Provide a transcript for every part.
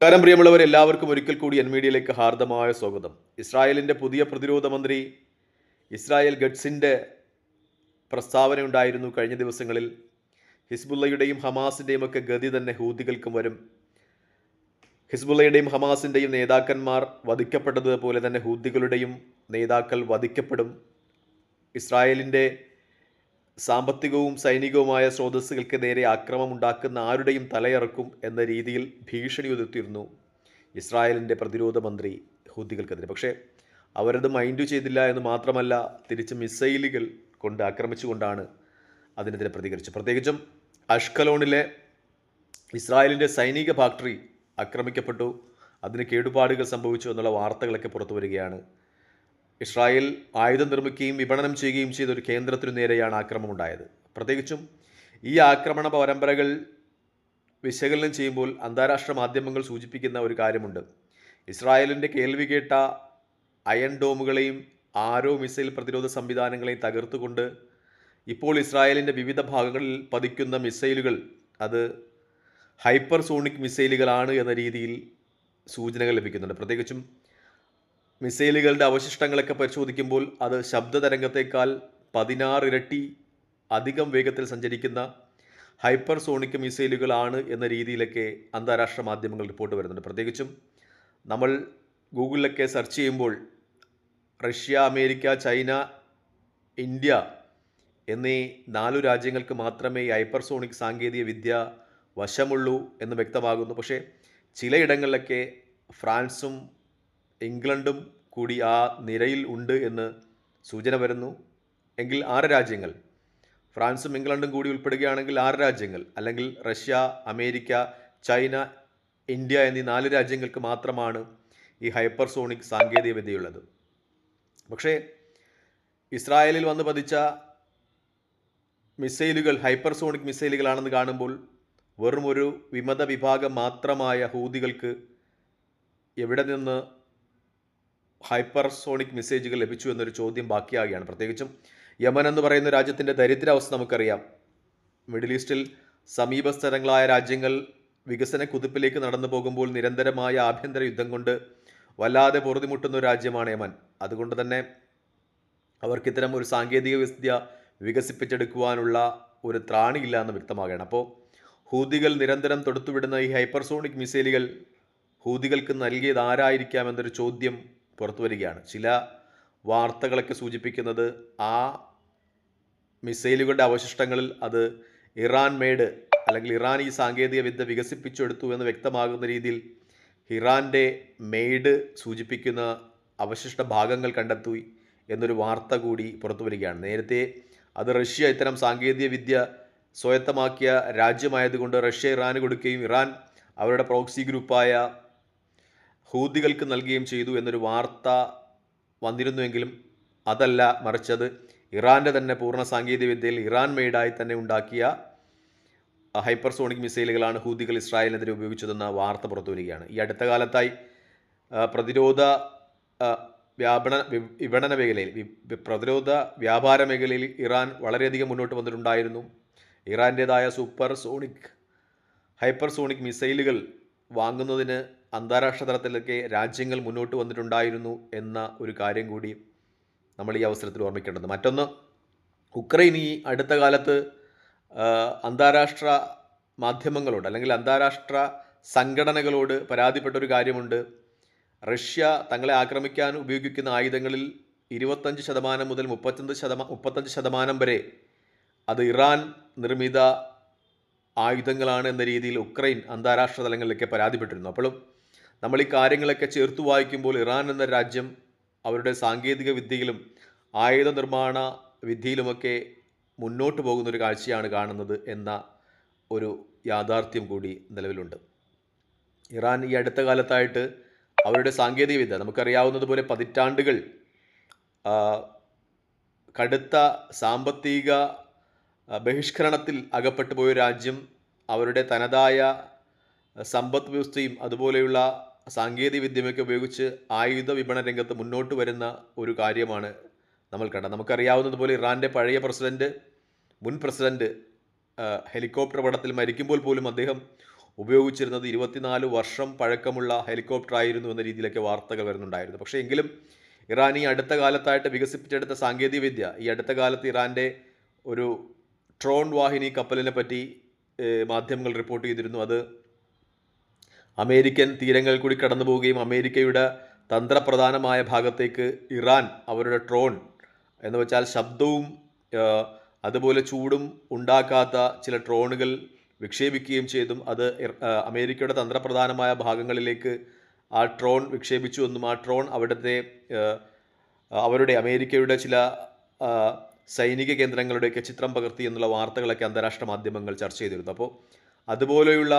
നമസ്കാരം പ്രിയമുള്ളവർ എല്ലാവർക്കും ഒരിക്കൽ കൂടി എൻ മീഡിയയിലേക്ക് ഹാർദമായ സ്വാഗതം. ഇസ്രായേലിന്റെ പുതിയ പ്രതിരോധ മന്ത്രി ഇസ്രായേൽ ഗഡ്സിന്റെ പ്രസ്താവന ഉണ്ടായിരുന്നു കഴിഞ്ഞ ദിവസങ്ങളിൽ. ഹിസ്ബുള്ളയുടെയും ഹമാസിന്റെയും ഒക്കെ ഗതി തന്നെ ഹൂതികൾക്കും വരും. ഹിസ്ബുള്ളയുടെയും ഹമാസിന്റെയും നേതാക്കന്മാർ വധിക്കപ്പെട്ടതുപോലെ തന്നെ ഹൂതികളുടെയും നേതാക്കൾ വധിക്കപ്പെടും. ഇസ്രായേലിന്റെ സാമ്പത്തികവും സൈനികവുമായ സ്രോതസ്സുകൾക്ക് നേരെ ആക്രമമുണ്ടാക്കുന്ന ആരുടെയും തലയിറക്കും എന്ന രീതിയിൽ ഭീഷണി ഉതിർത്തിരുന്നു ഇസ്രായേലിന്റെ പ്രതിരോധ മന്ത്രി ഹൂതികൾക്കെതിരെ പക്ഷേ അവരത് മൈൻഡ് ചെയ്തില്ല എന്ന് മാത്രമല്ല തിരിച്ച് മിസൈലുകൾ കൊണ്ട് ആക്രമിച്ചുകൊണ്ടാണ് അതിനെതിരെ പ്രതികരിച്ചത്. പ്രത്യേകിച്ചും അഷ്കലോണിലെ ഇസ്രായേലിന്റെ സൈനിക ഫാക്ടറി ആക്രമിക്കപ്പെട്ടു അതിന് കേടുപാടുകൾ സംഭവിച്ചു എന്നുള്ള വാർത്തകളൊക്കെ പുറത്തു വരികയാണ് ഇസ്രായേൽ ആയുധം നിർമ്മിക്കുകയും വിപണനം ചെയ്യുകയും ചെയ്ത ഒരു കേന്ദ്രത്തിനു നേരെയാണ് ആക്രമണം ഉണ്ടായത് പ്രത്യേകിച്ചും ഈ ആക്രമണ പരമ്പരകൾ വിശകലനം ചെയ്യുമ്പോൾ അന്താരാഷ്ട്ര മാധ്യമങ്ങൾ സൂചിപ്പിക്കുന്ന ഒരു കാര്യമുണ്ട്. ഇസ്രായേലിന്റെ കേൾവി കേട്ട അയൺ ഡോമുകളെയും ആരോ മിസൈൽ പ്രതിരോധ സംവിധാനങ്ങളെയും തകർത്തുകൊണ്ട് ഇപ്പോൾ ഇസ്രായേലിന്റെ വിവിധ ഭാഗങ്ങളിൽ പതിക്കുന്ന മിസൈലുകൾ അത് ഹൈപ്പർ സോണിക് മിസൈലുകളാണ് എന്ന രീതിയിൽ സൂചനകൾ ലഭിക്കുന്നുണ്ട്. പ്രത്യേകിച്ചും മിസൈലുകളുടെ അവശിഷ്ടങ്ങളൊക്കെ പരിശോധിക്കുമ്പോൾ അത് ശബ്ദതരംഗത്തേക്കാൾ പതിനാറ് ഇരട്ടി അധികം വേഗത്തിൽ സഞ്ചരിക്കുന്ന ഹൈപ്പർസോണിക് മിസൈലുകളാണ് എന്ന രീതിയിലൊക്കെ അന്താരാഷ്ട്ര മാധ്യമങ്ങൾ റിപ്പോർട്ട് വരുന്നുണ്ട്. പ്രത്യേകിച്ചും നമ്മൾ ഗൂഗിളിലൊക്കെ സെർച്ച് ചെയ്യുമ്പോൾ റഷ്യ അമേരിക്ക ചൈന ഇന്ത്യ എന്നീ നാലു രാജ്യങ്ങൾക്ക് മാത്രമേ ഈ ഹൈപ്പർസോണിക് സാങ്കേതിക വിദ്യ വശമുള്ളൂ എന്ന് വ്യക്തമാകുന്നു. പക്ഷേ ചിലയിടങ്ങളിലൊക്കെ ഫ്രാൻസും ഇംഗ്ലണ്ടും കൂടി ആ നിരയിൽ ഉണ്ട് എന്ന് സൂചന വരുന്നു. എങ്കിൽ ആറ് രാജ്യങ്ങൾ? ഫ്രാൻസും ഇംഗ്ലണ്ടും കൂടി ഉൾപ്പെടുകയാണെങ്കിൽ ആറ് രാജ്യങ്ങൾ. അല്ലെങ്കിൽ റഷ്യ അമേരിക്ക ചൈന ഇന്ത്യ എന്നീ നാല് രാജ്യങ്ങൾക്ക് മാത്രമാണ് ഈ ഹൈപ്പർസോണിക് സാങ്കേതിക വിദ്യയുള്ളത് പക്ഷേ ഇസ്രായേലിൽ വന്ന് പതിച്ച മിസൈലുകൾ ഹൈപ്പർസോണിക് മിസൈലുകളാണെന്ന് കാണുമ്പോൾ വെറും ഒരു വിമത വിഭാഗം മാത്രമായ ഹൂതികൾക്ക് എവിടെ നിന്ന് ഹൈപ്പർസോണിക് മെസ്സേജുകൾ ലഭിച്ചു എന്നൊരു ചോദ്യം ബാക്കിയാകുകയാണ് പ്രത്യേകിച്ചും യമൻ എന്ന് പറയുന്ന രാജ്യത്തിന്റെ ദരിദ്രാവസ്ഥ നമുക്കറിയാം. മിഡിൽ ഈസ്റ്റിൽ സമീപസ്ഥലങ്ങളായ രാജ്യങ്ങൾ വികസന കുതിപ്പിലേക്ക് നടന്നു പോകുമ്പോൾ നിരന്തരമായ ആഭ്യന്തര യുദ്ധം കൊണ്ട് വല്ലാതെ പൊറുതിമുട്ടുന്ന ഒരു രാജ്യമാണ് യമൻ. അതുകൊണ്ട് തന്നെ അവർക്ക് ഇത്തരം ഒരു സാങ്കേതിക വിദ്യ വികസിപ്പിച്ചെടുക്കുവാനുള്ള ഒരു ത്രാണിയില്ല എന്ന് വ്യക്തമാകണം. അപ്പോൾ ഹൂതികൾ നിരന്തരം തൊടുത്തുവിടുന്ന ഈ ഹൈപ്പർസോണിക് മിസൈലുകൾ ഹൂതികൾക്ക് നൽകിയത് ആരായിരിക്കാം എന്നൊരു ചോദ്യം പുറത്തു വരികയാണ്. ചില വാർത്തകളൊക്കെ സൂചിപ്പിക്കുന്നത് ആ മിസൈലുകളുടെ അവശിഷ്ടങ്ങളിൽ അത് ഇറാൻ മേഡ് അല്ലെങ്കിൽ ഇറാൻ ഈ സാങ്കേതിക വിദ്യ വികസിപ്പിച്ചെടുത്തു എന്ന് വ്യക്തമാകുന്ന രീതിയിൽ ഇറാന്റെ മെയ്ഡ് സൂചിപ്പിക്കുന്ന അവശിഷ്ട ഭാഗങ്ങൾ കണ്ടെത്തി എന്നൊരു വാർത്ത കൂടി പുറത്തു വരികയാണ്. നേരത്തെ അത് റഷ്യ ഇത്തരം സാങ്കേതിക വിദ്യ സ്വായത്തമാക്കിയ രാജ്യമായതുകൊണ്ട് റഷ്യ ഇറാന് കൊടുക്കുകയും ഇറാൻ അവരുടെ പ്രോക്സി ഗ്രൂപ്പായ ഹൂതികൾക്ക് നൽകുകയും ചെയ്തു എന്നൊരു വാർത്ത വന്നിരുന്നുവെങ്കിലും അതല്ല മറിച്ചത്. ഇറാന്റെ തന്നെ പൂർണ സാങ്കേതിക വിദ്യയിൽ ഇറാൻ മെയ്ഡായി തന്നെ ഉണ്ടാക്കിയ ഹൈപ്പർസോണിക് മിസൈലുകളാണ് ഹൂതികൾ ഇസ്രായേലിനെതിരെ ഉപയോഗിച്ചതെന്ന വാർത്ത പുറത്തു വരികയാണ് ഈ അടുത്ത കാലത്തായി പ്രതിരോധ വ്യാപന വിപണന മേഖലയിൽ പ്രതിരോധ വ്യാപാര മേഖലയിൽ ഇറാൻ വളരെയധികം മുന്നോട്ട് വന്നിട്ടുണ്ടായിരുന്നു. ഇറാന്റേതായ സൂപ്പർ സോണിക് ഹൈപ്പർസോണിക് മിസൈലുകൾ വാങ്ങുന്നതിന് അന്താരാഷ്ട്ര തലത്തിലൊക്കെ രാജ്യങ്ങൾ മുന്നോട്ട് വന്നിട്ടുണ്ടായിരുന്നു എന്ന ഒരു കാര്യം കൂടി നമ്മൾ ഈ അവസരത്തിൽ ഓർമ്മിക്കേണ്ടത് മറ്റൊന്ന് ഉക്രൈൻ ഈ അടുത്ത കാലത്ത് അന്താരാഷ്ട്ര മാധ്യമങ്ങളോട് അല്ലെങ്കിൽ അന്താരാഷ്ട്ര സംഘടനകളോട് പരാതിപ്പെട്ടൊരു കാര്യമുണ്ട്. റഷ്യ തങ്ങളെ ആക്രമിക്കാൻ ഉപയോഗിക്കുന്ന ആയുധങ്ങളിൽ ഇരുപത്തഞ്ച് ശതമാനം മുതൽ മുപ്പത്തഞ്ച് ശതമാ മുപ്പത്തഞ്ച് ശതമാനം വരെ അത് ഇറാൻ നിർമ്മിത ആയുധങ്ങളാണ് എന്ന രീതിയിൽ ഉക്രൈൻ അന്താരാഷ്ട്ര തലങ്ങളിലൊക്കെ പരാതിപ്പെട്ടിരുന്നു. അപ്പോഴും നമ്മൾ ഈ കാര്യങ്ങളൊക്കെ ചേർത്ത് വായിക്കുമ്പോൾ ഇറാൻ എന്ന രാജ്യം അവരുടെ സാങ്കേതിക വിദ്യയിലും ആയുധ നിർമ്മാണ വിദ്യയിലുമൊക്കെ മുന്നോട്ട് പോകുന്ന ഒരു കാഴ്ചയാണ് കാണുന്നത് എന്ന ഒരു യാഥാർത്ഥ്യം കൂടി നിലവിലുണ്ട്. ഇറാൻ ഈ അടുത്ത കാലത്തായിട്ട് അവരുടെ സാങ്കേതിക വിദ്യ നമുക്കറിയാവുന്നതുപോലെ പതിറ്റാണ്ടുകൾ കടുത്ത സാമ്പത്തിക ബഹിഷ്കരണത്തിൽ അകപ്പെട്ടു പോയ രാജ്യം അവരുടെ തനതായ സമ്പദ് വ്യവസ്ഥയും അതുപോലെയുള്ള സാങ്കേതിക വിദ്യമൊക്കെ ഉപയോഗിച്ച് ആയുധ വിപണന രംഗത്ത് മുന്നോട്ട് വരുന്ന ഒരു കാര്യമാണ് നമ്മൾ കണ്ടത്. നമുക്കറിയാവുന്നതുപോലെ ഇറാന്റെ പഴയ പ്രസിഡന്റ് മുൻ പ്രസിഡന്റ് ഹെലികോപ്റ്റർ അപകടത്തിൽ മരിക്കുമ്പോൾ പോലും അദ്ദേഹം ഉപയോഗിച്ചിരുന്നത് ഇരുപത്തിനാല് വർഷം പഴക്കമുള്ള ഹെലികോപ്റ്റർ ആയിരുന്നു എന്ന രീതിയിലൊക്കെ വാർത്തകൾ വരുന്നുണ്ടായിരുന്നു. പക്ഷേ എങ്കിലും ഇറാൻ ഈ അടുത്ത കാലത്തായിട്ട് വികസിപ്പിച്ചെടുത്ത സാങ്കേതിക വിദ്യ ഈ അടുത്ത കാലത്ത് ഇറാന്റെ ഒരു ട്രോൺ വാഹിനി കപ്പലിനെ പറ്റി മാധ്യമങ്ങൾ റിപ്പോർട്ട് ചെയ്തിരുന്നു. അത് അമേരിക്കൻ തീരങ്ങൾ കൂടി കടന്നു പോവുകയും അമേരിക്കയുടെ തന്ത്രപ്രധാനമായ ഭാഗത്തേക്ക് ഇറാൻ അവരുടെ ട്രോൺ എന്ന് വെച്ചാൽ ശബ്ദവും അതുപോലെ ചൂടും ഉണ്ടാക്കാത്ത ചില ട്രോണുകൾ വിക്ഷേപിക്കുകയും ചെയ്തും അത് അമേരിക്കയുടെ തന്ത്രപ്രധാനമായ ഭാഗങ്ങളിലേക്ക് ആ ട്രോൺ വിക്ഷേപിച്ചു എന്നും ആ ട്രോൺ അവിടുത്തെ അവരുടെ അമേരിക്കയുടെ ചില സൈനിക കേന്ദ്രങ്ങളുടെയൊക്കെ ചിത്രം പകർത്തി എന്നുള്ള വാർത്തകളൊക്കെ അന്താരാഷ്ട്ര മാധ്യമങ്ങൾ ചർച്ച ചെയ്തിരുന്നു. അപ്പോൾ അതുപോലെയുള്ള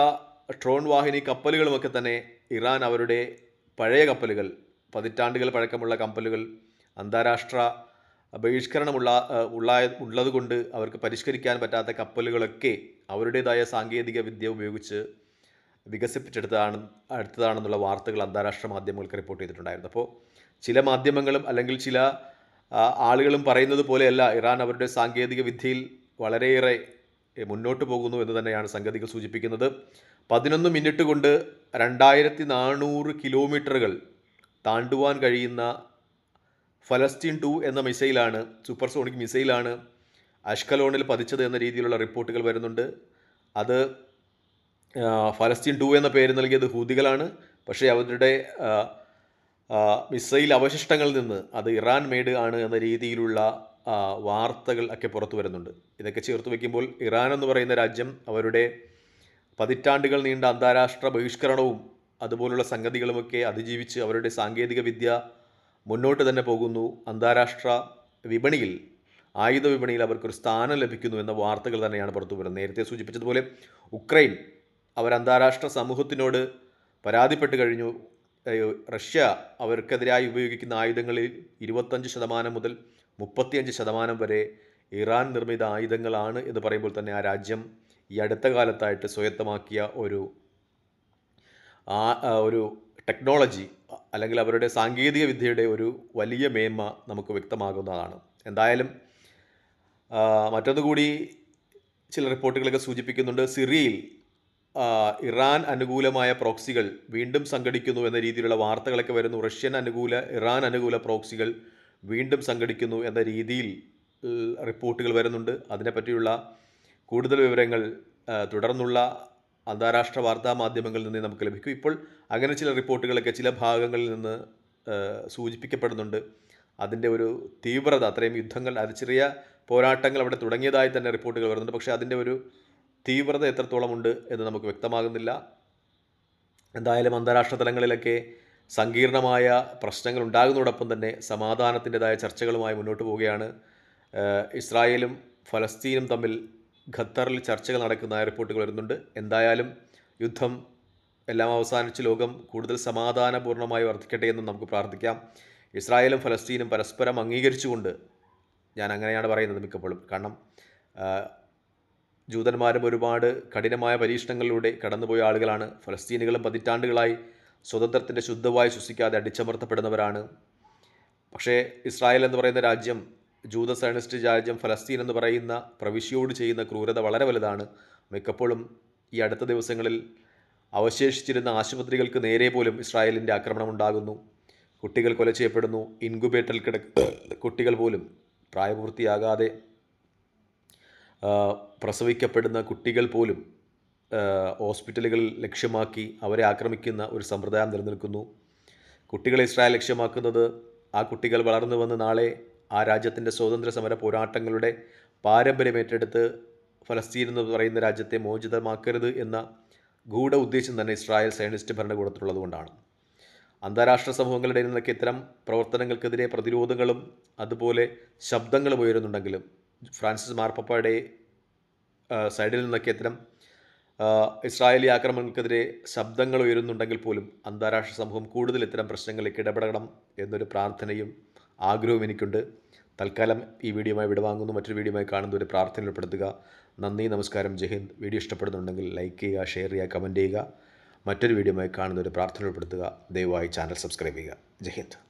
ട്രോൺ വാഹിനി കപ്പലുകളുമൊക്കെ തന്നെ ഇറാൻ അവരുടെ പഴയ കപ്പലുകൾ പതിറ്റാണ്ടുകൾ പഴക്കമുള്ള കപ്പലുകൾ അന്താരാഷ്ട്ര ബഹിഷ്കരണമുള്ള ഉള്ള ഉള്ളതുകൊണ്ട് അവർക്ക് പരിഷ്കരിക്കാൻ പറ്റാത്ത കപ്പലുകളൊക്കെ അവരുടേതായ സാങ്കേതിക വിദ്യ ഉപയോഗിച്ച് വികസിപ്പിച്ചെടുത്തതാണ് അടുത്തതാണെന്നുള്ള വാർത്തകൾ അന്താരാഷ്ട്ര മാധ്യമങ്ങൾക്ക് റിപ്പോർട്ട് ചെയ്തിട്ടുണ്ടായിരുന്നു. അപ്പോൾ ചില മാധ്യമങ്ങളും അല്ലെങ്കിൽ ചില ആളുകളും പറയുന്നത് പോലെയല്ല ഇറാൻ അവരുടെ സാങ്കേതിക വിദ്യയിൽ വളരെയേറെ മുന്നോട്ട് പോകുന്നു എന്ന് തന്നെയാണ് സംഗതികൾ സൂചിപ്പിക്കുന്നത്. പതിനൊന്ന് മിനിറ്റ് കൊണ്ട് രണ്ടായിരത്തി നാനൂറ് കിലോമീറ്ററുകൾ താണ്ടുവാൻ കഴിയുന്ന ഫലസ്തീൻ ടു എന്ന മിസൈലാണ് സൂപ്പർസോണിക് മിസൈലാണ് അഷ്കലോണിൽ പതിച്ചത് എന്ന രീതിയിലുള്ള റിപ്പോർട്ടുകൾ വരുന്നുണ്ട്. അത് ഫലസ്തീൻ ടു എന്ന പേര് നൽകിയത് ഹൂതികളാണ്. പക്ഷേ അവരുടെ മിസൈൽ അവശിഷ്ടങ്ങളിൽ നിന്ന് അത് ഇറാൻ മേഡ് ആണ് എന്ന രീതിയിലുള്ള വാർത്തകൾ ഒക്കെ പുറത്തു വരുന്നുണ്ട്. ഇതൊക്കെ ചേർത്ത് വയ്ക്കുമ്പോൾ ഇറാൻ എന്ന് പറയുന്ന രാജ്യം അവരുടെ പതിറ്റാണ്ടുകൾ നീണ്ട അന്താരാഷ്ട്ര ബഹിഷ്കരണവും അതുപോലുള്ള സംഗതികളുമൊക്കെ അതിജീവിച്ച് അവരുടെ സാങ്കേതിക വിദ്യ മുന്നോട്ട് തന്നെ പോകുന്നു. അന്താരാഷ്ട്ര വിപണിയിൽ ആയുധ വിപണിയിൽ അവർക്കൊരു സ്ഥാനം ലഭിക്കുന്നു എന്ന വാർത്തകൾ തന്നെയാണ് പുറത്തു വരുന്നത്. നേരത്തെ സൂചിപ്പിച്ചതുപോലെ ഉക്രൈൻ അവർ അന്താരാഷ്ട്ര സമൂഹത്തിനോട് പരാതിപ്പെട്ട് കഴിഞ്ഞു. റഷ്യ അവർക്കെതിരായി ഉപയോഗിക്കുന്ന ആയുധങ്ങളിൽ ഇരുപത്തഞ്ച് ശതമാനം മുതൽ മുപ്പത്തിയഞ്ച് ശതമാനം വരെ ഇറാൻ നിർമ്മിത ആയുധങ്ങളാണ് എന്ന് പറയുമ്പോൾ തന്നെ ആ രാജ്യം ഈ അടുത്ത കാലത്തായിട്ട് സ്വയത്തമാക്കിയ ഒരു ഒരു ടെക്നോളജി അല്ലെങ്കിൽ അവരുടെ സാങ്കേതിക വിദ്യയുടെ ഒരു വലിയ മേന്മ നമുക്ക് വ്യക്തമാകുന്നതാണ്. എന്തായാലും മറ്റൊന്നുകൂടി ചില റിപ്പോർട്ടുകളൊക്കെ സൂചിപ്പിക്കുന്നുണ്ട്. സിറിയയിൽ ഇറാൻ അനുകൂലമായ പ്രോക്സികൾ വീണ്ടും സംഘടിക്കുന്നു എന്ന രീതിയിലുള്ള വാർത്തകളൊക്കെ വരുന്നു. റഷ്യൻ അനുകൂല ഇറാൻ അനുകൂല പ്രോക്സികൾ വീണ്ടും സംഘടിക്കുന്നു എന്ന രീതിയിൽ റിപ്പോർട്ടുകൾ വരുന്നുണ്ട്. അതിനെപ്പറ്റിയുള്ള കൂടുതൽ വിവരങ്ങൾ തുടർന്നുള്ള അന്താരാഷ്ട്ര വാർത്താ മാധ്യമങ്ങളിൽ നിന്ന് നമുക്ക് ലഭിക്കും. ഇപ്പോൾ അങ്ങനെ ചില റിപ്പോർട്ടുകളൊക്കെ ചില ഭാഗങ്ങളിൽ നിന്ന് സൂചിപ്പിക്കപ്പെടുന്നുണ്ട്. അതിന്റെ ഒരു തീവ്രത അത്രയും യുദ്ധങ്ങൾ അത് പോരാട്ടങ്ങൾ അവിടെ തുടങ്ങിയതായി തന്നെ റിപ്പോർട്ടുകൾ വരുന്നുണ്ട്. പക്ഷേ അതിന്റെ ഒരു തീവ്രത എത്രത്തോളം ഉണ്ട് എന്ന് നമുക്ക് വ്യക്തമാകുന്നില്ല. എന്തായാലും അന്താരാഷ്ട്ര തലങ്ങളിലൊക്കെ സങ്കീർണമായ പ്രശ്നങ്ങൾ ഉണ്ടാകുന്നതോടൊപ്പം തന്നെ സമാധാനത്തിന്റെതായ ചർച്ചകളുമായി മുന്നോട്ട് പോവുകയാണ്. ഇസ്രായേലും ഫലസ്തീനും തമ്മിൽ ഖത്തറിൽ ചർച്ചകൾ നടക്കുന്നതായ റിപ്പോർട്ടുകൾ വരുന്നുണ്ട്. എന്തായാലും യുദ്ധം എല്ലാം അവസാനിച്ച് ലോകം കൂടുതൽ സമാധാനപൂർണമായി വർദ്ധിക്കട്ടെ എന്ന് നമുക്ക് പ്രാർത്ഥിക്കാം. ഇസ്രായേലും ഫലസ്തീനും പരസ്പരം അംഗീകരിച്ചുകൊണ്ട് ഞാൻ അങ്ങനെയാണ് പറയുന്നത് മിക്കപ്പോഴും. കാരണം ജൂതന്മാരും ഒരുപാട് കഠിനമായ പരീക്ഷണങ്ങളിലൂടെ കടന്നുപോയ ആളുകളാണ്. ഫലസ്തീനുകളും പതിറ്റാണ്ടുകളായി സ്വതന്ത്രത്തിന്റെ ശുദ്ധവായു ശ്വസിക്കാതെ അടിച്ചമർത്തപ്പെടുന്നവരാണ്. പക്ഷേ ഇസ്രായേൽ എന്ന് പറയുന്ന രാജ്യം ജൂത സയനിസ്റ്റ് രാജ്യം ഫലസ്തീൻ എന്ന് പറയുന്ന പ്രവിശ്യയോട് ചെയ്യുന്ന ക്രൂരത വളരെ വലുതാണ്. മിക്കപ്പോഴും ഈ അടുത്ത ദിവസങ്ങളിൽ അവശേഷിച്ചിരുന്ന ആശുപത്രികൾക്ക് നേരെ പോലും ഇസ്രായേലിന്റെ ആക്രമണം ഉണ്ടാകുന്നു. കുട്ടികൾ കൊല ചെയ്യപ്പെടുന്നു. ഇൻകുബേറ്ററിൽ കിടക്ക കുട്ടികൾ പോലും പ്രായപൂർത്തിയാകാതെ പ്രസവിക്കപ്പെടുന്ന കുട്ടികൾ പോലും ഹോസ്പിറ്റലുകൾ ലക്ഷ്യമാക്കി അവരെ ആക്രമിക്കുന്ന ഒരു സമ്പ്രദായം നിലനിൽക്കുന്നു. കുട്ടികളെ ഇസ്രായേൽ ലക്ഷ്യമാക്കുന്നത് ആ കുട്ടികൾ വളർന്നു വന്ന് നാളെ ആ രാജ്യത്തിന്റെ സ്വാതന്ത്ര്യ സമര പോരാട്ടങ്ങളുടെ പാരമ്പര്യം ഏറ്റെടുത്ത് ഫലസ്തീൻ എന്ന് പറയുന്ന രാജ്യത്തെ മോചിതമാക്കരുത് എന്ന ഗൂഢ ഉദ്ദേശം തന്നെ ഇസ്രായേൽ സയനിസ്റ്റ് ഭരണകൂടത്തിലുള്ളതുകൊണ്ടാണ്. അന്താരാഷ്ട്ര സമൂഹങ്ങളുടെ ഇടയിൽ നിന്നൊക്കെ ഇത്തരം പ്രവർത്തനങ്ങൾക്കെതിരെ പ്രതിരോധങ്ങളും അതുപോലെ ശബ്ദങ്ങളും ഉയരുന്നുണ്ടെങ്കിലും ഫ്രാൻസിസ് മാർപ്പപ്പയുടെ സൈഡിൽ നിന്നൊക്കെ ഇത്തരം ഇസ്രായേലി ആക്രമണങ്ങൾക്കെതിരെ ശബ്ദങ്ങൾ ഉയരുന്നുണ്ടെങ്കിൽ പോലും അന്താരാഷ്ട്ര സമൂഹം കൂടുതൽ ഇത്തരം പ്രശ്നങ്ങളിലേക്ക് ഇടപെടണം എന്നൊരു പ്രാർത്ഥനയും ആഗ്രഹവും എനിക്കുണ്ട്. തൽക്കാലം ഈ വീഡിയോയുമായി വിടവാങ്ങുന്നു. മറ്റൊരു വീഡിയോയുമായി കാണുന്നവരെ പ്രാർത്ഥന ഉൾപ്പെടുത്തുക. നന്ദി നമസ്കാരം ജയ്ഹിന്ദ് വീഡിയോ ഇഷ്ടപ്പെടുന്നുണ്ടെങ്കിൽ ലൈക്ക് ചെയ്യുക ഷെയർ ചെയ്യുക കമന്റ് ചെയ്യുക. മറ്റൊരു വീഡിയോയുമായി കാണുന്നവരെ പ്രാർത്ഥന ഉൾപ്പെടുത്തുക. ദയവായി ചാനൽ സബ്സ്ക്രൈബ് ചെയ്യുക. ജയ്ഹിന്ദ്